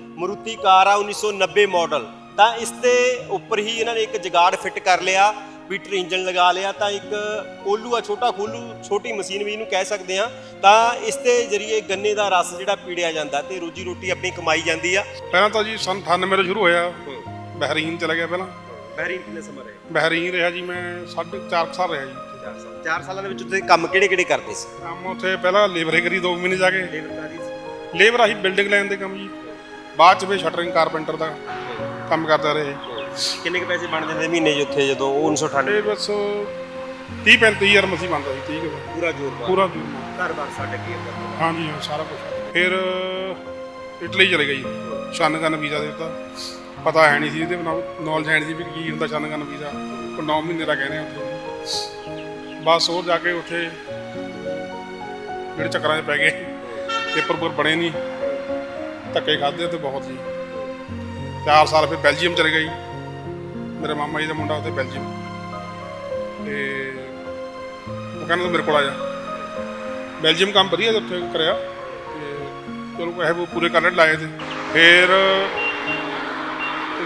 ਮਰੂਤੀ ਕਾਰ ਆ 1990 ਮਾਡਲ ਤਾਂ ਇਸ ਦੇ ਉੱਪਰ ਹੀ ਇਹਨਾਂ ਨੇ ਇੱਕ ਜਗਾੜ ਫਿੱਟ ਕਰ ਲਿਆ ਪੀਟਰ ਇੰਜਨ ਲਗਾ ਲਿਆ ਤਾਂ ਇੱਕ ਕੋਲੂ ਆ ਛੋਟਾ ਖੋਲੂ ਛੋਟੀ ਮਸ਼ੀਨ ਵੀ ਇਹਨੂੰ ਕਹਿ ਸਕਦੇ ਆ ਤਾਂ ਇਸ ਦੇ ਜ਼ਰੀਏ ਗੰਨੇ ਦਾ ਰਸ ਜਿਹੜਾ ਪੀੜਿਆ ਜਾਂਦਾ ਤੇ ਰੋਜੀ ਰੋਟੀ ਆਪਣੀ ਕਮਾਈ ਜਾਂਦੀ ਆ। ਪਹਿਲਾਂ ਤਾਂ ਜੀ ਸਨ 98 ਤੋਂ ਸ਼ੁਰੂ ਹੋਇਆ। ਬਹਿਰੀਨ ਚਲਾ ਗਿਆ ਪਹਿਲਾਂ। ਬਹਿਰੀਨ ਕਿੰਨੇ ਸਮਾਂ ਰਹੇ? ਬਹਿਰੀਨ ਰਿਹਾ ਜੀ ਮੈਂ ਸਾਢੇ ਚਾਰ ਕੁ ਸਾਲ ਰਿਹਾ ਜੀ। 4 ਸਾਲ। 4 ਸਾਲਾਂ ਦੇ ਵਿੱਚ ਤੁਸੀਂ ਕੰਮ ਕਿਹੜੇ ਕਿਹੜੇ ਕਰਦੇ ਸੀ? ਕੰਮ ਉੱਥੇ ਪਹਿਲਾਂ ਲੇਬਰ ਕਰੀ 2 ਮਹੀਨੇ ਜਾ ਕੇ। ਲੇਬਰ ਆਹੀ ਬਿਲਡਿੰਗ ਲਾਈਨ ਦੇ ਕੰਮ ਜੀ। ਬਾਅਦ ਚ ਫਿਰ ਸ਼ਟਰਿੰਗ ਕਾਰਪੈਂਟਰ ਦਾ ਕੰਮ ਕਰਦਾ ਰਹੇ। ਕਿੰਨੇ ਕੁ ਪੈਸੇ ਬਣ ਜਾਂਦੇ ਮਹੀਨੇ 'ਚ ਉੱਥੇ ਜਦੋਂ ਉਹ 1998 ਇਹ ਬਸ 30 35 ਹਜ਼ਾਰ ਮਸੀਂ ਬਣਦਾ ਸੀ 30 ਕੁ ਪੂਰਾ ਜ਼ੋਰ ਪੂਰਾ ਜੁਰਮਾ ਘਰ-ਬਾਰ ਛੱਡ ਕੇ ਹਾਂਜੀ ਹਾਂ ਸਾਰਾ ਕੁਝ ਫਿਰ ਇਟਲੀ ਚਲੇ ਗਈ ਸ਼ਨਗਨ ਵੀਜ਼ਾ ਦੇ ਦਿੱਤਾ। ਪਤਾ ਹੈ ਨਹੀਂ ਸੀ ਇਹਦੇ ਨੌਲੇਜ ਹੈ ਨਹੀਂ ਸੀ ਵੀ ਕੀ ਹੁੰਦਾ ਸ਼ਨਗਨ ਵੀਜ਼ਾ। ਉਹ 9 ਮਹੀਨੇ ਦਾ ਕਹਿੰਦੇ ਆ ਉੱਥੇ। ਬਸ ਉਹ ਜਾ ਕੇ ਉੱਥੇ ਜਿਹੜੇ ਚੱਕਰਾਂ 'ਚ ਪੈ ਗਏ ਪੇਪਰ ਪੂਰ ਬਣੇ ਨਹੀਂ। ਧੱਕੇ ਖਾਦੇ ਤੇ ਬਹੁਤ ਜੀ। 4 ਸਾਲ ਫਿਰ ਬੈਲਜੀਅਮ ਚਲੇ ਗਈ ਮੇਰੇ ਮਾਮਾ ਜੀ ਦਾ ਮੁੰਡਾ ਉੱਥੇ ਬੈਲਜੀਅਮ। ਤੇ ਉਹ ਕਹਿੰਦਾ ਤੂੰ ਮੇਰੇ ਕੋਲ ਆ ਜਾ। ਬੈਲਜੀਅਮ ਕੰਮ ਵਧੀਆ ਉੱਥੇ ਕਰਿਆ। ਤੇ ਚਲੋ ਪੈਸੇ ਪੂਰੇ ਕਰਨ ਲਾਏ ਤੇ। ਫਿਰ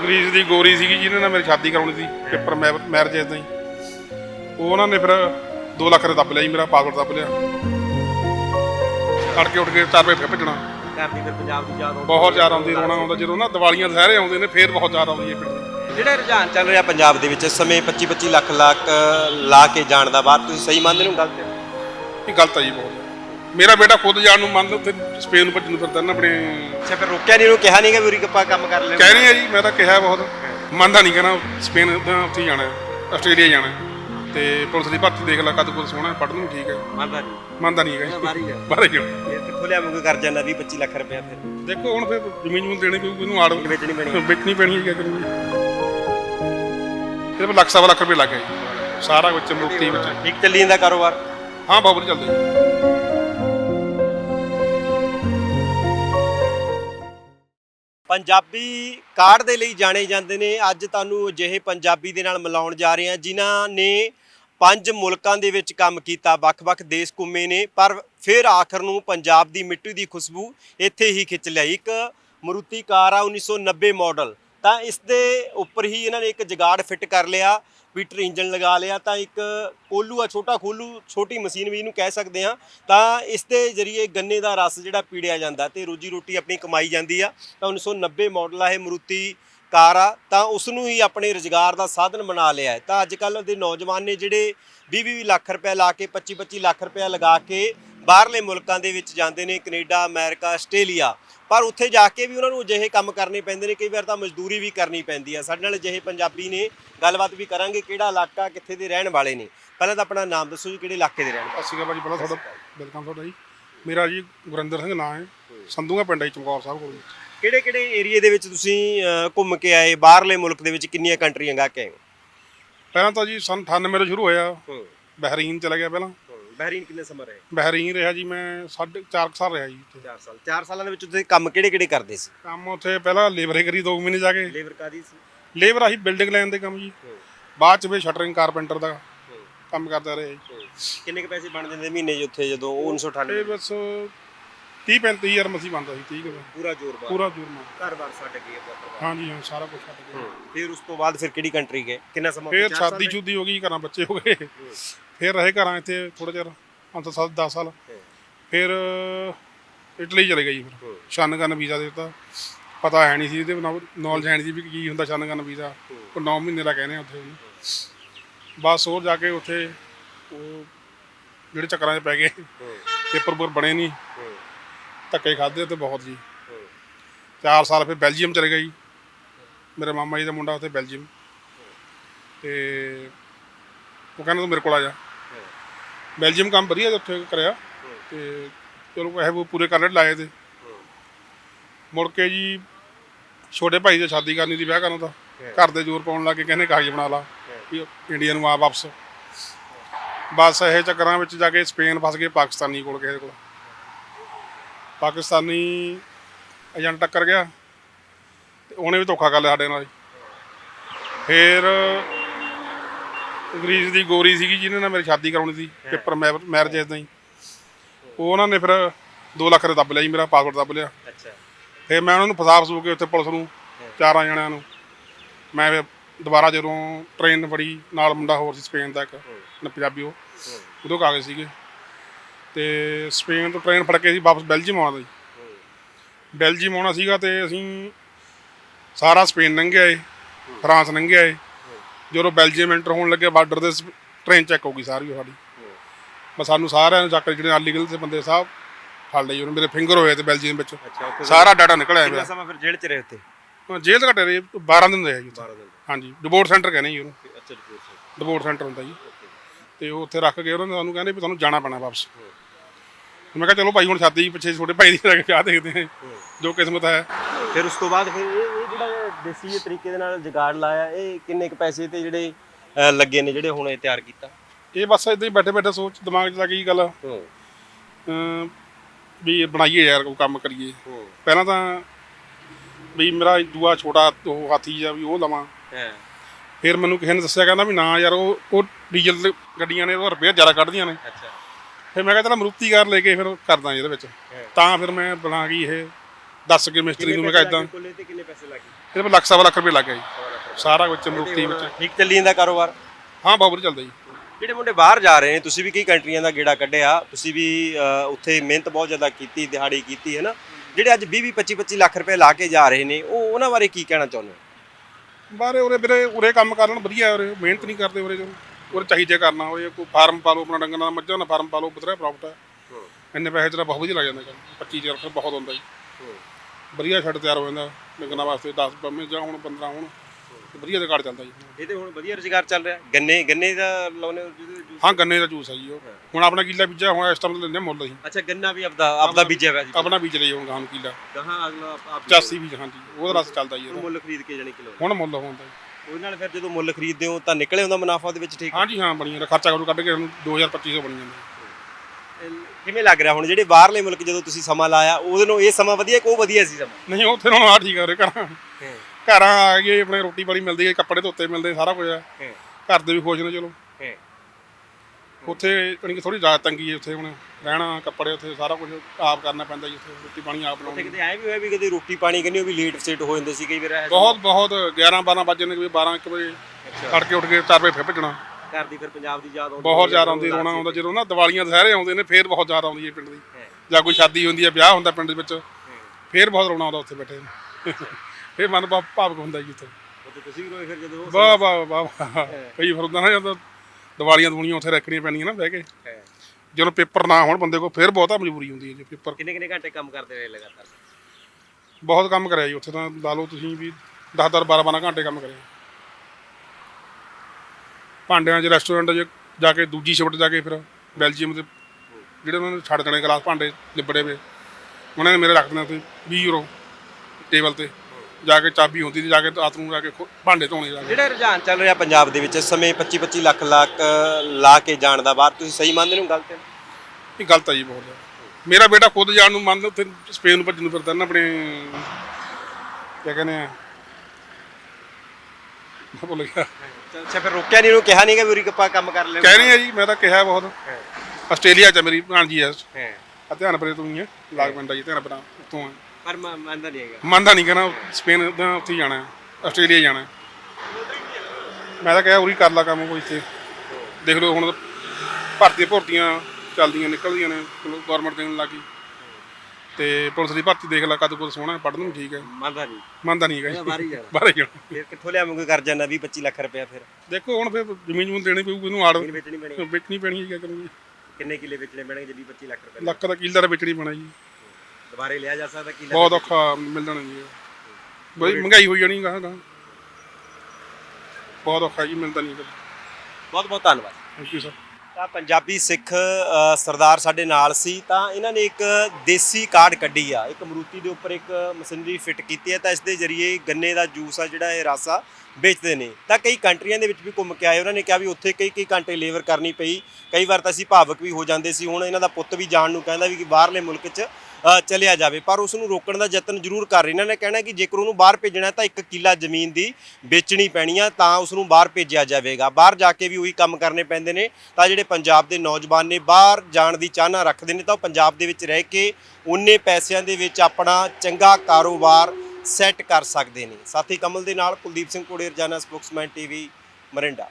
ਗਰੀਸ ਦੀ ਗੋਰੀ ਸੀਗੀ ਜਿਹਨੇ ਨਾਲ ਮੇਰੀ ਸ਼ਾਦੀ ਕਰਾਉਣੀ ਸੀ। ਪੇਪਰ ਮੈਰਿਜ ਇਦਾਂ ਹੀ। ਉਹ ਉਹਨਾਂ ਨੇ ਫਿਰ 2 ਲੱਖ ਰੁਪਏ ਦੱਬ ਲਿਆ ਜੀ, ਮੇਰਾ ਪਾਸਪੋਰਟ ਦੱਬ ਲਿਆ। ਤੜਕੇ ਉੱਠ ਕੇ 4 ਵਜੇ ਫਿਰ ਭੱਜਣਾ। ਘਰ ਦੀ ਫਿਰ ਪੰਜਾਬ ਦੀ ਯਾਦ ਆਉਂਦੀ ਬਹੁਤ ਜ਼ਿਆਦਾ ਆਉਂਦੀ ਰੋਣਾ ਆਉਂਦਾ ਜਦੋਂ ਨਾ ਦੀਵਾਲੀਆਂ ਦੁਸਹਿਰੇ ਆਉਂਦੇ ਨੇ ਫਿਰ ਬਹੁਤ ਜ਼ਿਆਦਾ ਆਉਂਦੀ ਹੈ ਪਿੰਡ ਦੀ ਜਿਹੜਾ ਰੁਝਾਨ ਚੱਲ ਰਿਹਾ ਪੰਜਾਬ ਦੇ ਵਿੱਚ ਇਸ ਸਮੇਂ 25 25 ਲੱਖ ਲੱਖ ਲਾ ਕੇ ਜਾਣ ਦਾ ਬਾਅਦ ਤੁਸੀਂ ਸਹੀ ਮੰਨਦੇ ਹੋ ਗਲਤ ਹੈ ਇਹ ਗਲਤ ਹੈ ਜੀ ਬਹੁਤ। ਮੇਰਾ ਬੇਟਾ ਖੁਦ ਜਾਣ ਨੂੰ ਮੰਨਦਾ ਉੱਥੇ ਸਪੇਨ ਨੂੰ ਭੱਜਣ ਨੂੰ ਫਿਰਦਾ ਨਾ ਆਪਣੇ। ਅੱਛਾ ਫਿਰ ਰੋਕਿਆ ਨਹੀਂ ਉਹਨੂੰ ਕਿਹਾ ਨਹੀਂ ਕਿ ਵੀਰੀ ਕੱਪਾ ਕੰਮ ਕਰ ਲੈ ਕਹਿ ਰਹੇ ਆ ਜੀ ਮੈਂ ਤਾਂ ਕਿਹਾ ਬਹੁਤ। ਮੰਨਦਾ ਨਹੀਂ ਕਹਿੰਦਾ ਸਪੇਨ ਉੱਥੇ ਹੀ ਜਾਣਾ ਹੈ, ਆਸਟ੍ਰੇਲੀਆ ਜਾਣਾ ਹੈ। ਤੇ ਪੁਲਿਸ ਦੀ ਭਰਤੀ ਦੇਖ ਲੈ ਕਦ ਕੁਝ ਸੋਹਣਾ ਪੜਨ ਨੂੰ ਠੀਕ ਹੈ। ਮੰਨਦਾ ਨਹੀਂ ਮੰਨਦਾ ਨਹੀਂ ਹੈਗਾ ਜਾਣਾ। ਇਹ ਕਿੱਥੋਂ ਲਿਆਵਾਂਗੇ ਕਰ ਜਾਂਦਾ 20 25 ਲੱਖ ਰੁਪਇਆ ਫਿਰ। ਦੇਖੋ ਹੁਣ ਫਿਰ ਜ਼ਮੀਨ ਨੂੰ ਦੇਣੀ ਪਊ ਇਹਨੂੰ ਆੜ ਵੇਚਣੀ ਪੈਣੀ ਵੇਚਣੀ ਪੈਣੀ ਹੈ ਕੀ ਕਰੂੰਗੀ ਇਹਦੇ ਪਰ ਲੱਖ ਸਵਾ ਲੱਖ ਰੁਪਏ ਲੱਗ ਗਏ। ਸਾਰਾ ਵਿੱਚ ਮੁਕਤੀ ਵਿੱਚ। ਠੀਕ ਚੱਲੀ ਜਾਂਦਾ ਕਾਰੋਬਾਰ? ਹਾਂ ਵਧੀਆ ਚੱਲਦਾ ਜੀ। ਪੰਜਾਬੀ ਕਾਰਡ ਦੇ ਲਈ ਜਾਣੇ ਜਾਂਦੇ ਨੇ। ਅੱਜ ਤੁਹਾਨੂੰ ਅਜਿਹੇ ਪੰਜਾਬੀ ਦੇ ਨਾਲ ਮਿਲਾਉਣ ਜਾ ਰਹੇ ਹਾਂ, ਜਿਨ੍ਹਾਂ ਨੇ ਪੰਜ ਮੁਲਕਾਂ ਦੇ ਵਿੱਚ ਕੰਮ ਕੀਤਾ, ਵੱਖ-ਵੱਖ ਦੇਸ਼ ਘੁੰਮੇ ਨੇ, ਪਰ ਫਿਰ ਆਖਰ ਨੂੰ ਪੰਜਾਬ ਦੀ ਮਿੱਟੀ ਦੀ ਖੁਸ਼ਬੂ ਇੱਥੇ ਹੀ ਖਿੱਚ ਲਈ ਇੱਕ ਮਰੂਤੀ ਕਾਰ ਆ 1990 ਮਾਡਲ। ਤਾਂ ਇਸ ਦੇ ਉੱਪਰ ਹੀ ਇਹਨਾਂ ਨੇ ਇੱਕ ਜਗਾੜ ਫਿੱਟ ਕਰ ਲਿਆ ਪੀਟਰ ਇੰਜਨ ਲਗਾ ਲਿਆ, ਤਾਂ ਇੱਕ ਕੋਲੂ ਆ, ਛੋਟਾ ਖੋਲੂ ਛੋਟੀ ਮਸ਼ੀਨ ਵੀ ਇਹਨੂੰ ਕਹਿ ਸਕਦੇ ਆ ਤਾਂ ਇਸ ਦੇ ਜ਼ਰੀਏ ਗੰਨੇ ਦਾ ਰਸ ਜਿਹੜਾ ਪੀੜਿਆ ਜਾਂਦਾ ਤੇ ਰੋਜੀ ਰੋਟੀ ਆਪਣੀ ਕਮਾਈ ਜਾਂਦੀ ਆ। ਤਾਂ 1990 ਮਾਡਲ ਆ ਇਹ ਮਰੂਤੀ ਕਾਰ ਆ, ਤਾਂ ਉਸ ਨੂੰ ਹੀ ਆਪਣੇ ਰੁਜ਼ਗਾਰ ਦਾ ਸਾਧਨ ਬਣਾ ਲਿਆ ਹੈ। ਤਾਂ ਅੱਜ ਕੱਲ੍ਹ ਦੇ ਨੌਜਵਾਨ ਨੇ ਜਿਹੜੇ 20-20 ਲੱਖ ਰੁਪਏ ਲਾ ਕੇ 25-25 ਲੱਖ ਰੁਪਏ ਲਗਾ ਕੇ ਬਾਹਰਲੇ ਮੁਲਕਾਂ ਦੇ ਵਿੱਚ ਜਾਂਦੇ ਨੇ, ਕੈਨੇਡਾ, ਅਮਰੀਕਾ, ਆਸਟ੍ਰੇਲੀਆ। ਪਰ ਉੱਥੇ ਜਾ ਕੇ ਵੀ ਉਹਨਾਂ ਨੂੰ ਅਜਿਹੇ ਕੰਮ ਕਰਨੇ ਪੈਂਦੇ ਨੇ ਕਈ ਵਾਰ ਤਾਂ ਮਜ਼ਦੂਰੀ ਵੀ ਕਰਨੀ ਪੈਂਦੀ ਆ। ਸਾਡੇ ਨਾਲ ਅਜਿਹੇ ਪੰਜਾਬੀ ਨੇ ਗੱਲਬਾਤ ਵੀ ਕਰਾਂਗੇ ਕਿਹੜਾ ਇਲਾਕਾ ਕਿੱਥੇ ਦੇ ਰਹਿਣ ਵਾਲੇ ਨੇ। ਪਹਿਲਾਂ ਤਾਂ ਆਪਣਾ ਨਾਮ ਦੱਸੋ ਜੀ ਕਿਹੜੇ ਇਲਾਕੇ ਦੇ ਰਹਿਣ ਵਾਲੇ? ਸਤਿ ਸ਼੍ਰੀ ਅਕਾਲ ਭਾਜੀ ਪਹਿਲਾਂ ਤੁਹਾਡਾ ਵੈਲਕਮ ਤੁਹਾਡਾ ਜੀ। ਮੇਰਾ ਜੀ ਗੁਰਿੰਦਰ ਸਿੰਘ ਨਾਂ ਹੈ ਸੰਧੂਆ ਪਿੰਡ ਹੈ ਜੀ, ਚਮਕੌਰ ਸਾਹਿਬ ਕੋਲ ਜੀ। ਕਿਹੜੇ ਕਿਹੜੇ ਏਰੀਏ ਦੇ ਵਿੱਚ ਤੁਸੀਂ ਅਹ, ਘੁੰਮ ਕੇ ਆਏ ਬਾਹਰਲੇ ਮੁਲਕ ਦੇ ਵਿੱਚ ਕਿੰਨੀਆਂ ਕੰਟਰੀਆਂ ਗਾ ਕੇ ਆਏ ਪਹਿਲਾਂ ਤਾਂ ਜੀ ਸਨ 98 ਤੋਂ ਸ਼ੁਰੂ ਹੋਇਆ ਬਹਿਰੀਨ ਚਲਾ ਗਿਆ ਪਹਿਲਾਂ। ਬਹਿਰੀਨ ਕਿੰਨੇ ਸਮਾਂ ਰਹੇ? ਬਹਿਰੀਨ ਰਿਹਾ ਜੀ ਮੈਂ ਸਾਢੇ ਸਾਲ ਰਿਹਾ ਜੀ ਉੱਥੇ। 4 ਸਾਲ। 4 ਸਾਲਾਂ ਦੇ ਵਿੱਚ ਤੁਸੀਂ ਕੰਮ ਕਿਹੜੇ ਕਿਹੜੇ ਕਰਦੇ ਸੀ? ਕੰਮ ਉੱਥੇ ਪਹਿਲਾਂ ਲੇਬਰ ਕਰੀ 2 ਮਹੀਨੇ ਜਾ ਕੇ। ਲੇਬਰ ਕਾਦੀ ਸੀ? ਲੇਬਰ ਆਹੀ ਬਿਲਡਿੰਗ ਲਾਈਨ ਦੇ ਕੰਮ ਜੀ। ਬਾਅਦ ਚ ਫਿਰ ਸ਼ਟਰਿੰਗ ਕਾਰਪੈਂਟਰ ਦਾ ਕੰਮ ਕਰਦਾ ਰਿਹਾ ਜੀ। ਕਿੰਨੇ ਕੁ ਪੈਸੇ ਬਣ ਜਾਂਦੇ ਮਹੀਨੇ ਉੱਥੇ ਜਦੋਂ ਉਹ 1998 ਇਹ ਬਸ 30 35 ਹਜ਼ਾਰ ਮਸੀਂ ਬਣਦਾ ਸੀ 30 ਕੁ ਪੂਰਾ ਜ਼ੋਰ ਪਾ ਪੂਰਾ ਜੁਰਮਾ ਘਰ-ਬਾਰ ਛੱਡ ਕੇ ਹਾਂਜੀ ਹਾਂ ਸਾਰਾ ਕੁਝ ਛੱਡ ਕੇ। ਫਿਰ ਉਸ ਤੋਂ ਬਾਅਦ ਫਿਰ ਕਿਹੜੀ ਕੰਟਰੀ ਗਏ? ਕਿੰਨਾ ਸਮਾਂ ਫਿਰ ਸ਼ਾਦੀ? ਚੁੱਦੀ ਹੋ ਗਈ ਘਰਾਂ ਬੱਚੇ ਹੋ ਗਏ। ਫਿਰ ਰਹੇ ਘਰਾਂ ਇੱਥੇ ਥੋੜਾ ਚਿਰ ਅੰਤ ਸੱਤ 10 ਸਾਲ। ਫਿਰ ਇਟਲੀ ਚਲੇ ਗਈ ਫਿਰ। ਸ਼ਨਗਨ ਵੀਜ਼ਾ ਦੇ ਦਿੱਤਾ। ਪਤਾ ਹੈ ਨਹੀਂ ਸੀ ਇਹਦੇ ਨੌਲੇਜ ਹੈ ਨਹੀਂ ਸੀ ਵੀ ਕੀ ਹੁੰਦਾ ਸ਼ਨਗਨ ਵੀਜ਼ਾ। ਉਹ 9 ਮਹੀਨੇ ਦਾ ਕਹਿੰਦੇ ਆ ਉੱਥੇ। ਉਹਨੂੰ। ਬਸ ਉਹ ਜਾ ਕੇ ਉੱਥੇ ਉਹ ਜਿਹੜੇ ਚੱਕਰਾਂ 'ਚ ਪੈ ਗਏ। ਪੇਪਰ ਪੂਰ ਬਣੇ ਨਹੀਂ। ਧੱਕੇ ਖਾਦੇ ਤੇ ਬਹੁਤ ਜੀ। 4 ਸਾਲ ਫਿਰ ਬੈਲਜੀਅਮ ਚਲੇ ਗਈ ਮੇਰੇ ਮਾਮਾ ਜੀ ਦਾ ਮੁੰਡਾ ਉੱਥੇ ਬੈਲਜੀਅਮ। ਤੇ ਉਹ ਕਹਿੰਦਾ ਤੂੰ ਮੇਰੇ ਕੋਲ ਆ ਜਾ। ਬੈਲਜੀਅਮ ਕੰਮ ਵਧੀਆ ਉੱਥੇ ਕਰਿਆ ਤੇ ਚਲੋ ਪੈਸੇ ਪੂਸੇ ਪੂਰੇ ਕਰਨ ਲਾਏ ਤੇ। ਮੁੜ ਕੇ ਜੀ ਛੋਟੇ ਭਾਈ ਦੀ ਸ਼ਾਦੀ ਕਰਨੀ ਦੀ ਵਿਆਹ ਕਰਨ ਦਾ ਘਰ ਦੇ ਜ਼ੋਰ ਪਾਉਣ ਲੱਗੇ ਕਹਿੰਦੇ ਕਾਗਜ਼ ਬਣਾ ਲਾ ਵੀ ਇੰਡੀਆ ਨੂੰ ਆ ਵਾਪਸ। ਬਸ ਇਹ ਚੱਕਰਾਂ ਵਿੱਚ ਜਾ ਕੇ ਸਪੇਨ ਫਸ ਗਏ ਪਾਕਿਸਤਾਨੀ ਕੋਲ ਕਿਸੇ ਕੋਲ। ਪਾਕਿਸਤਾਨੀ ਏਜੰਟ ਟੱਕਰ ਗਿਆ ਤੇ ਉਹਨੇ ਵੀ ਧੋਖਾ ਕਰ ਲਿਆ ਸਾਡੇ ਨਾਲ ਫਿਰ ਗਰੀਸ ਦੀ ਗੋਰੀ ਸੀਗੀ ਜਿਹਨੇ ਨਾਲ ਮੇਰੀ ਸ਼ਾਦੀ ਕਰਾਉਣੀ ਸੀ ਪੇਪਰ ਮੈਰਿਜ ਇਦਾਂ ਹੀ। ਉਹ ਉਹਨਾਂ ਨੇ ਫਿਰ 2 ਲੱਖ ਦੇ ਦੱਬ ਲਿਆ ਜੀ ਮੇਰਾ ਪਾਸਪੋਰਟ ਦੱਬ ਲਿਆ। ਅੱਛਾ। ਫਿਰ ਮੈਂ ਉਹਨਾਂ ਨੂੰ ਫਸਾ ਫਸੂ ਕੇ ਉੱਥੇ ਪੁਲਿਸ ਨੂੰ ਚਾਰਾਂ ਜਣਿਆਂ ਨੂੰ। ਮੈਂ ਫਿਰ ਦੁਬਾਰਾ ਜਦੋਂ ਟ੍ਰੇਨ ਫੜੀ ਨਾਲ ਮੁੰਡਾ ਹੋਰ ਸੀ ਸਪੇਨ ਦਾ ਇੱਕ ਪੰਜਾਬੀ ਉਹ। ਉਦੋਂ ਕਾਗਜ਼ ਸੀਗੇ। ਤੇ ਸਪੇਨ ਤੋਂ ਟ੍ਰੇਨ ਫੜ ਕੇ ਅਸੀਂ ਵਾਪਸ ਬੈਲਜੀਅਮ ਆਉਣਾ ਸੀ। ਬੈਲਜੀਅਮ ਆਉਣਾ ਸੀਗਾ ਤੇ ਅਸੀਂ ਸਾਰਾ ਸਪੇਨ ਲੰਘਿਆ ਏ ਫਰਾਂਸ ਲੰਘਿਆ ਏ ਜਦੋਂ ਬੈਲਜੀਅਮ ਐਂਟਰ ਹੋਣ ਲੱਗੇ ਬਾਰਡਰ ਦੇ ਟ੍ਰੇਨ ਚੈੱਕ ਹੋ ਗਈ ਸਾਰੀ ਸਾਡੀ। ਬਸ ਸਾਨੂੰ ਸਾਰਿਆਂ ਨੂੰ ਚੱਕ ਜਿਹੜੇ ਅਲੀਗਲ ਦੇ ਬੰਦੇ ਸਾਹਿਬ ਫੜ ਲਈ ਉਹਨੇ ਮੇਰੇ ਫਿੰਗਰ ਹੋਏ ਤੇ ਬੈਲਜੀਅਮ ਵਿੱਚ। ਸਾਰਾ ਡਾਟਾ ਨਿਕਲ ਆਇਆ ਮੇਰਾ ਸਮਾਂ ਫਿਰ ਜੇਲ੍ਹ 'ਚ ਰਹੇ ਹਾਂ, ਜੇਲ੍ਹ ਘਟੇ ਰਹੇ 12 ਦਿਨ ਰਹੇ ਜੀ ਉੱਥੇ। 12 ਦਿਨ ਹਾਂਜੀ ਡਿਪੋਰਟ ਸੈਂਟਰ ਕਹਿੰਦੇ ਜੀ ਉਹਨੂੰ। ਅੱਛਾ ਰਿਪੋਰਟ ਸੇ ਡਿਪੋਰਟ ਸੈਂਟਰ ਹੁੰਦਾ ਜੀ। ਤੇ ਉਹ ਉੱਥੇ ਰੱਖ ਕੇ ਉਹਨਾਂ ਨੇ ਸਾਨੂੰ ਕਹਿੰਦੇ ਵੀ ਤੁਹਾਨੂੰ ਜਾਣਾ ਪੈਣਾ ਵਾਪਸ। ਮੈਂ ਕਿਹਾ ਚਲੋ ਭਾਈ ਹੁਣ ਜੀ ਪਿੱਛੇ ਛੋਟੇ ਭਾਈ ਦੀ ਜਾ ਕੇ ਵਿਆਹ ਦੇਖਦੇ ਹਾਂ। ਜੋ ਕਿਸਮਤ ਹੈ। ਫਿਰ ਉਸ ਤੋਂ ਬਾਅਦ ਫਿਰ ਜਿਹੜਾ ਦੇਸੀ ਜਿਹੇ ਤਰੀਕੇ ਦੇ ਨਾਲ ਜੁਗਾੜ ਲਾਇਆ ਇਹ ਕਿੰਨੇ ਕ ਪੈਸੇ ਤੇ ਜਿਹੜੇ ਅਹ, ਲੱਗੇ ਨੇ ਜਿਹੜੇ ਹੁਣ ਇਹ ਤਿਆਰ ਕੀਤਾ? ਇਹ ਬਸ ਇਦਾਂ ਹੀ ਬੈਠੇ ਬੈਠੇ ਸੋਚ ਦਿਮਾਗ 'ਚ ਲੱਗ ਗਈ ਗੱਲ। ਹੂੰ। ਅਮ ਵੀ ਬਣਾਈਏ ਯਾਰ ਕੋਈ ਕੰਮ ਕਰੀਏ। ਹੂੰ। ਪਹਿਲਾਂ ਤਾਂ ਵੀ ਮੇਰਾ ਦੂਆ ਛੋਟਾ ਉਹ ਹਾਥੀ ਆ ਵੀ ਉਹ ਲਵਾਂ। ਹਾਂ। ਫਿਰ ਮੈਨੂੰ ਕਿਸੇ ਨੇ ਦੱਸਿਆ ਕਹਿੰਦਾ ਵੀ ਨਾ ਯਾਰ ਉਹ ਉਹ ਡੀਜ਼ਲ ਗੱਡੀਆਂ ਨੇ ਉਹ ਰੁਪਏ ਜ਼ਿਆਦਾ ਕੱਢਦੀਆਂ ਨੇ। ਅੱਛਾ। ਫਿਰ ਮੈਂ ਕਿਹਾ ਚਲ ਮਰੂਤੀ ਕਾਰ ਲੈ ਕੇ ਫਿਰ ਕਰਦਾ ਇਹਦੇ ਵਿੱਚ। ਤਾਂ ਫਿਰ ਮੈਂ ਬਣਾ ਗਈ ਇਹ। ਦੱਸ ਕੇ ਮਿਸਤਰੀ ਨੂੰ ਮੈਂ ਕਿਹਾ ਇਦਾਂ ਕੋਲੇ ਤੇ ਕਿੰਨੇ ਪੈਸੇ ਲੱਗੇ? ਇਹਦੇ ਵਿੱਚ ਲੱਖ ਸਵਾ ਲੱਖ ਰੁਪਏ ਲੱਗ ਗਿਆ ਜੀ। ਸਾਰਾ ਵਿੱਚ ਮਰੂਤੀ ਵਿੱਚ। ਠੀਕ ਚੱਲੀ ਜਾਂਦਾ ਕਾਰੋਬਾਰ? ਹਾਂ ਬਹੁਤ ਵਧੀਆ ਚੱਲਦਾ ਜੀ। ਜਿਹੜੇ ਮੁੰਡੇ ਬਾਹਰ ਜਾ ਰਹੇ ਨੇ ਤੁਸੀਂ ਵੀ ਕਈ ਕੰਟਰੀਆਂ ਦਾ ਗੇੜਾ ਕੱਢਿਆ। ਤੁਸੀਂ ਵੀ ਉੱਥੇ ਮਿਹਨਤ ਬਹੁਤ ਜ਼ਿਆਦਾ ਕੀਤੀ ਦਿਹਾੜੀ ਕੀਤੀ ਹੈ ਨਾ? ਜਿਹੜੇ ਅੱਜ 20 20 25 25 ਲੱਖ ਰੁਪਏ ਲਾ ਕੇ ਜਾ ਰਹੇ ਨੇ ਉਹ ਉਹਨਾਂ ਬਾਰੇ ਕੀ ਕਹਿਣਾ ਚਾਹੁੰਦੇ ਹੋ? ਬਾਹਰੇ ਉਰੇ ਵੀਰੇ ਉਰੇ ਕੰਮ ਕਰਨ ਵਧੀਆ ਉਰੇ ਮਿਹਨਤ ਨਹੀਂ ਕਰਦੇ ਉਰੇ ਜੋ। ਉਰੇ ਚਾਹੀਦੇ ਕਰਨਾ ਉਰੇ ਕੋਈ ਫਾਰਮ ਪਾ ਲਓ ਆਪਣਾ ਡੰਗਰਾਂ ਦਾ ਮੱਝਾਂ ਦਾ ਫਾਰਮ ਪਾ ਲਓ ਬਥੇਰਾ ਪ੍ਰੋਫਿਟ ਹੈ। ਇੰਨੇ ਪੈਸੇ ਤੇਰਾ ਬਹੁਤ ਵਧੀਆ ਲੱਗ ਜਾਂਦਾ ਕੰਮ। 25 ਲੱਖ ਬਹੁਤ ਹੁੰਦਾ ਜੀ। ਵਧੀਆ ਛੱਡ ਤਿਆਰ ਹੋ ਜਾਂਦਾ ਡੰਗਰਾਂ ਵਾਸਤੇ 10 ਪੰਮੇ ਜਾਂ ਹੁਣ 15 ਹੁਣ ਤੇ ਵਧੀਆ ਰਿਕਾਰਡ ਚੱਲਦਾ ਜੀ। ਇਹ ਤੇ ਹੁਣ ਵਧੀਆ ਰੁਜ਼ਗਾਰ ਚੱਲ ਰਿਹਾ। ਗੰਨੇ ਗੰਨੇ ਦਾ ਲਾਉਨੇ ਹੋ ਜਿਹਦੇ ਜੂਸ ਹਾਂ ਗੰਨੇ ਦਾ ਜੂਸ ਹੈ ਜੀ ਉਹ। ਹੁਣ ਆਪਣਾ ਕਿੱਲਾ ਬੀਜਾ ਹੁਣ ਇਸ ਟਾਈਮ ਲੈਂਦੇ ਮੁੱਲ ਅਸੀਂ ਅੱਛਾ ਗੰਨਾ ਵੀ ਆਪਦਾ ਆਪਦਾ ਬੀਜਿਆ ਹੋਇਆ ਜੀ ਆਪਣਾ ਬੀਜ ਲਈ ਹੁਣ ਗਾਂ ਨੂੰ ਕਿੱਲਾ। ਕਹਾਂ ਅਗਲਾ ਆਪ 85 ਬੀਜ ਹਾਂਜੀ ਉਹਦਾ ਰਸ ਚੱਲਦਾ ਜੀ ਉਹਦਾ ਮੁੱਲ ਖਰੀਦ ਕੇ ਜਾਣੀ ਕਿਲੋ ਹੁਣ ਮੁੱਲ ਹੁੰਦਾ ਜੀ। ਉਹਦੇ ਨਾਲ ਫਿਰ ਜਦੋਂ ਮੁੱਲ ਖਰੀਦਦੇ ਹੋ ਤਾਂ ਨਿਕਲੇ ਹੁੰਦਾ ਮੁਨਾਫਾ ਉਹਦੇ ਵਿੱਚ ਠੀਕ ਹਾਂਜੀ ਹਾਂ ਬਣੀ ਜਾਂਦਾ। ਖਰਚਾ ਕਰੂ ਕੱਢ ਕੇ ਹੁਣ 2025 ਬਣੀ ਜਾਂਦਾ। ਇਹ ਕਿਵੇਂ ਲੱਗ ਰਿਹਾ ਹੁਣ? ਜਿਹੜੇ ਬਾਹਰਲੇ ਮੁਲਕ ਜਦੋਂ ਤੁਸੀਂ ਸਮਾਂ ਲਾਇਆ ਉਹਦੇ ਨੂੰ ਇਹ ਸਮਾਂ ਵਧੀਆ ਕਿ ਉਹ ਵਧੀਆ ਸੀ ਸਮਾਂ? ਨਹੀਂ ਉੱਥੇ ਹੁਣ ਆ ਠੀਕ ਆ ਰੇ ਘਰਾਂ। ਘਰਾਂ ਆ ਗਏ ਆਪਣੇ ਰੋਟੀ ਪਾਣੀ ਮਿਲਦੀ ਹੈ ਕੱਪੜੇ ਧੋਤੇ ਮਿਲਦੇ ਸਾਰਾ ਕੁਝ ਆ। ਘਰ ਦੇ ਵੀ ਖੁਸ਼ ਨੇ ਚਲੋ। ਉੱਥੇ ਕਣੀ ਕਿ ਥੋੜੀ ਜ਼ਿਆਦਾ ਤੰਗੀ ਹੈ ਉੱਥੇ ਹੁਣ। ਰਹਿਣਾ ਕੱਪੜੇ ਉੱਥੇ ਸਾਰਾ ਕੁਝ ਆਪ ਕਰਨਾ ਪੈਂਦਾ ਜੀ ਉੱਥੇ ਰੋਟੀ ਪਾਣੀ ਆਪ ਬਣਾਉਣੀ ਕਿਤੇ ਐ ਵੀ ਹੋਇਆ ਵੀ ਕਦੇ ਰੋਟੀ ਪਾਣੀ ਕਹਿੰਦੇ ਉਹ ਵੀ ਲੇਟ ਸੇਟ ਹੋ ਜਾਂਦੇ ਸੀ ਕਈ ਵਾਰ ਬਹੁਤ ਬਹੁਤ 11 12 ਵਜੇ ਨੇ ਵੀ 12 1 ਵਜੇ ਤੜਕੇ ਉੱਠ ਕੇ 4 ਵਜੇ ਫਿਰ ਭੱਜਣਾ। ਘਰ ਦੀ ਫਿਰ ਪੰਜਾਬ ਦੀ ਯਾਦ ਆਉਂਦੀ ਬਹੁਤ ਜ਼ਿਆਦਾ ਆਉਂਦੀ ਰੋਣਾ ਆਉਂਦਾ ਜਦੋਂ ਨਾ ਦੀਵਾਲੀਆਂ ਦੁਸਹਿਰੇ ਆਉਂਦੇ ਨੇ ਫੇਰ ਬਹੁਤ ਜ਼ਿਆਦਾ ਆਉਂਦੀ ਹੈ ਪਿੰਡ ਦੀ। ਜਾਂ ਕੋਈ ਸ਼ਾਦੀ ਹੁੰਦੀ ਹੈ ਵਿਆਹ ਹੁੰਦਾ ਪਿੰਡ ਦੇ ਵਿੱਚ ਫੇਰ ਬਹੁਤ ਰੋਣਾ ਆਉਂਦਾ ਉੱਥੇ ਬੈਠੇ ਫੇਰ ਮਨ ਭਾਵੁਕ ਹੁੰਦਾ ਜੀ ਉੱਥੇ। ਉੱਥੇ ਤੁਸੀਂ ਵੀ ਰੋਏ ਫਿਰ ਜਦੋਂ ਉਹ ਵਾਹ ਵਾਹ ਵਾਹ। ਕਈ ਫਿਰ ਹੁੰਦਾ ਨਾ ਜਦੋਂ ਦੀਵਾਲੀਆਂ ਦਵਾਲੀਆਂ ਉੱਥੇ ਰੱਖਣੀਆਂ ਪੈਣੀਆਂ ਨਾ ਬਹਿ ਕੇ। ਜਦੋਂ ਪੇਪਰ ਨਾ ਹੋਣ ਬੰਦੇ ਕੋਲ ਫਿਰ ਬਹੁਤਾ ਮਜਬੂਰੀ ਹੁੰਦੀ ਹੈ ਜੀ ਪੇਪਰ। ਕਿੰਨੇ ਕਿੰਨੇ ਘੰਟੇ ਕੰਮ ਕਰਦੇ ਰਹੇ ਲਗਾਤਾਰ? ਬਹੁਤ ਕੰਮ ਕਰਿਆ ਜੀ ਉੱਥੇ ਤਾਂ ਲਾ ਲਓ ਤੁਸੀਂ ਵੀ 10 10 12 12 ਘੰਟੇ ਕੰਮ ਕਰਿਆ। ਭਾਂਡਿਆਂ 'ਚ ਰੈਸਟੋਰੈਂਟ 'ਚ ਜਾ ਕੇ ਦੂਜੀ ਸ਼ਿਫਟ ਜਾ ਕੇ ਫਿਰ ਬੈਲਜੀਅਮ ਦੇ ਜਿਹੜੇ ਉਹਨਾਂ ਨੇ ਛੱਡ ਦੇਣੇ ਗਲਾਸ ਭਾਂਡੇ ਲਿਬੜੇ ਵੇ। ਉਹਨਾਂ ਨੇ ਮੇਰੇ ਰੱਖ ਦੇਣਾ ਤੇ 20 ਯੂਰੋ ਟੇਬਲ ਤੇ। ਜਾ ਕੇ ਚਾਬੀ ਹੁੰਦੀ ਤੇ ਜਾ ਕੇ ਰਾਤ ਨੂੰ ਜਾ ਕੇ ਭਾਂਡੇ ਧੋਣੇ ਜਾ ਕੇ। ਜਿਹੜਾ ਰੁਝਾਨ ਚੱਲ ਰਿਹਾ ਪੰਜਾਬ ਦੇ ਵਿੱਚ ਇਸ ਸਮੇਂ 25 25 ਲੱਖ ਲੱਖ ਲਾ ਕੇ ਜਾਣ ਦਾ ਬਾਹਰ ਤੁਸੀਂ ਸਹੀ ਮੰਨਦੇ ਹੋ ਗੱਲ ਤੇ? ਇਹ ਗਲਤ ਹੈ ਜੀ ਬਹੁਤ ਜ਼ਿਆਦਾ। ਮੇਰਾ ਬੇਟਾ ਖੁਦ ਜਾਣ ਨੂੰ ਮੰਨਦਾ ਉੱਥੇ ਸਪੇਨ ਨੂੰ ਭੱਜਣ ਨੂੰ ਫਿਰਦਾ ਨਾ ਆਪਣੇ ਕੀ ਕਹਿੰਦੇ ਆ? ਮੈਂ ਭੁੱਲ ਗਿਆ ਅੱਛਾ ਫਿਰ ਰੋਕਿਆ ਨਹੀਂ ਉਹਨੂੰ ਕਿਹਾ ਨਹੀਂ ਕਿ ਵੀ ਉਰੀ ਕੱਪਾ ਕੰਮ ਕਰ ਲੈ। ਕਹਿ ਰਹੀ ਆ ਜੀ ਮੈਂ ਤਾਂ ਕਿਹਾ ਬਹੁਤ। ਆਸਟ੍ਰੇਲੀਆ ਚ ਮੇਰੀ ਭਾਣਜੀ ਐ ਹੈ। ਆ ਧਿਆਨ ਪਰੇ ਤੂੰ ਹੀ ਹੈ ਲਾਗ ਪਿੰਡ ਆ ਜੀ ਧਿਆਨ ਪਰਾ ਉੱਥੋਂ ਆ। ਪਰ ਮੈਂ ਮੰਨਦਾ ਨਹੀਂ ਹੈਗਾ। ਮੰਨਦਾ ਨਹੀਂ ਕਹਿੰਦਾ ਸਪੇਨ ਦਾ ਉੱਥੇ ਹੀ ਜਾਣਾ ਹੈ, ਆਸਟ੍ਰੇਲੀਆ ਜਾਣਾ ਹੈ। ਮੈਂ ਤਾਂ ਕਿਹਾ ਉਰੀ ਕਰ ਲਾ ਕੰਮ ਕੋਈ ਇੱਥੇ। ਦੇਖ ਲਓ ਹੁਣ ਭਰਤੀ ਭਰਤੀਆਂ ਚੱਲਦੀਆਂ ਨਿਕਲਦੀਆਂ ਨੇ ਗਵਰਨਮੈਂਟ ਦੇਣ ਲੱਗੀ ਤੇ ਪੁਲਿਸ ਦੀ ਭਰਤੀ ਦੇਖ ਲਾ ਕਦ ਕੋਲ ਸੋਹਣਾ ਪੜਨ ਨੂੰ ਠੀਕ ਹੈ। ਮੰਨਦਾ ਨਹੀਂ। ਮੰਨਦਾ ਨਹੀਂ ਹੈਗਾ ਬਾਹਰ ਹੀ ਜਾਣਾ। ਬਾਹਰ ਹੀ ਜਾਣਾ। ਫਿਰ ਕਿੱਥੋਂ ਲਿਆਵਾਂਗੇ ਕਰ ਜਾਣਾ 20 25 ਲੱਖ ਰੁਪਇਆ ਫਿਰ। ਦੇਖੋ ਹੁਣ ਫਿਰ ਜ਼ਮੀਨ ਜਮੂਨ ਦੇਣੀ ਪਊ ਇਹਨੂੰ ਆੜ ਜ਼ਮੀਨ ਵੇਚਣੀ ਪੈਣੀ ਵੇਚਣੀ ਪੈਣੀ ਹੈ ਕੀ ਕਰੂਗੀ ਕਿੰਨੇ ਕਿੱਲੇ ਵੇਚਣੇ ਪੈਣਗੇ ਜੇ 20 25 ਲੱਖ ਰੁਪਏ? ਲੱਖ ਦਾ ਕਿੱਲਾ ਦਾ ਵੇਚਣੀ ਪੈਣਾ ਜੀ। ਦੁਬਾਰੇ ਲਿਆ ਜਾ ਸਕਦਾ ਕਿੱਲਾ? ਬਹੁਤ ਔਖਾ ਮਿਲਣਾ ਜੀ। ਬੜੀ ਮਹਿੰਗਾਈ ਹੋਈ ਜਾਣੀ ਗਾਹਾਂ ਗਾਹਾਂ ਬਹੁਤ ਔਖਾ ਜੀ ਮਿਲਦਾ ਨਹੀਂ ਬਹੁਤ ਬਹੁਤ ਧੰਨਵਾਦ। ਥੈਂਕ ਯੂ ਸਰ ਤਾਂ ਪੰਜਾਬੀ ਸਿੱਖ ਅ, ਸਰਦਾਰ ਸਾਡੇ ਨਾਲ ਸੀ ਤਾਂ ਇਹਨਾਂ ਨੇ ਇੱਕ ਦੇਸੀ ਕਾਢ ਕੱਢੀ ਆ। ਇੱਕ ਮਰੂਤੀ ਦੇ ਉੱਪਰ ਇੱਕ ਮਸ਼ੀਨਰੀ ਫਿੱਟ ਕੀਤੀ ਹੈ ਤਾਂ ਇਸ ਦੇ ਜ਼ਰੀਏ ਗੰਨੇ ਦਾ ਜੂਸ ਆ ਜਿਹੜਾ ਇਹ ਰਸ ਆ ਵੇਚਦੇ ਨੇ। ਤਾਂ ਕਈ ਕੰਟਰੀਆਂ ਦੇ ਵਿੱਚ ਵੀ ਘੁੰਮ ਕੇ ਆਏ ਉਹਨਾਂ ਨੇ ਕਿਹਾ ਵੀ ਉੱਥੇ ਕਈ ਕਈ ਘੰਟੇ ਲੇਬਰ ਕਰਨੀ ਪਈ। ਕਈ ਵਾਰ ਤਾਂ ਅਸੀਂ ਭਾਵਕ ਵੀ ਹੋ ਜਾਂਦੇ ਸੀ ਹੁਣ ਇਹਨਾਂ ਦਾ ਪੁੱਤ ਵੀ ਜਾਣ ਨੂੰ ਕਹਿੰਦਾ ਵੀ ਕਿ ਬਾਹਰਲੇ ਮੁਲਕ 'ਚ ਚਲਿਆ ਜਾਵੇ। ਪਰ ਉਸ ਨੂੰ ਰੋਕਣ ਦਾ ਯਤਨ ਜ਼ਰੂਰ ਕਰ ਰਹੇ ਇਹਨਾਂ ਨੇ ਕਹਿਣਾ ਕਿ ਜੇਕਰ ਉਹਨੂੰ ਬਾਹਰ ਭੇਜਣਾ ਤਾਂ ਇੱਕ ਕਿੱਲਾ ਜ਼ਮੀਨ ਦੀ ਵੇਚਣੀ ਪੈਣੀ ਆ, ਤਾਂ ਉਸ ਨੂੰ ਬਾਹਰ ਭੇਜਿਆ ਜਾਵੇਗਾ। ਬਾਹਰ ਜਾ ਕੇ ਵੀ ਉਹੀ ਕੰਮ ਕਰਨੇ ਪੈਂਦੇ ਨੇ। ਤਾਂ ਜਿਹੜੇ ਪੰਜਾਬ ਦੇ ਨੌਜਵਾਨ ਨੇ, ਬਾਹਰ ਜਾਣ ਦੀ ਚਾਹਨਾ ਰੱਖਦੇ ਨੇ, ਤਾਂ ਉਹ ਪੰਜਾਬ ਦੇ ਵਿੱਚ ਰਹਿ ਕੇ ਉਨੇ ਪੈਸਿਆਂ ਦੇ ਵਿੱਚ ਆਪਣਾ ਚੰਗਾ ਕਾਰੋਬਾਰ ਸੈੱਟ ਕਰ ਸਕਦੇ ਨੇ। ਸਾਥੀ ਕਮਲ ਦੇ ਨਾਲ Kuldeep Singh ਕੋੜੇ ਰਜਾਨਾ Spokesman TV, Mirinda.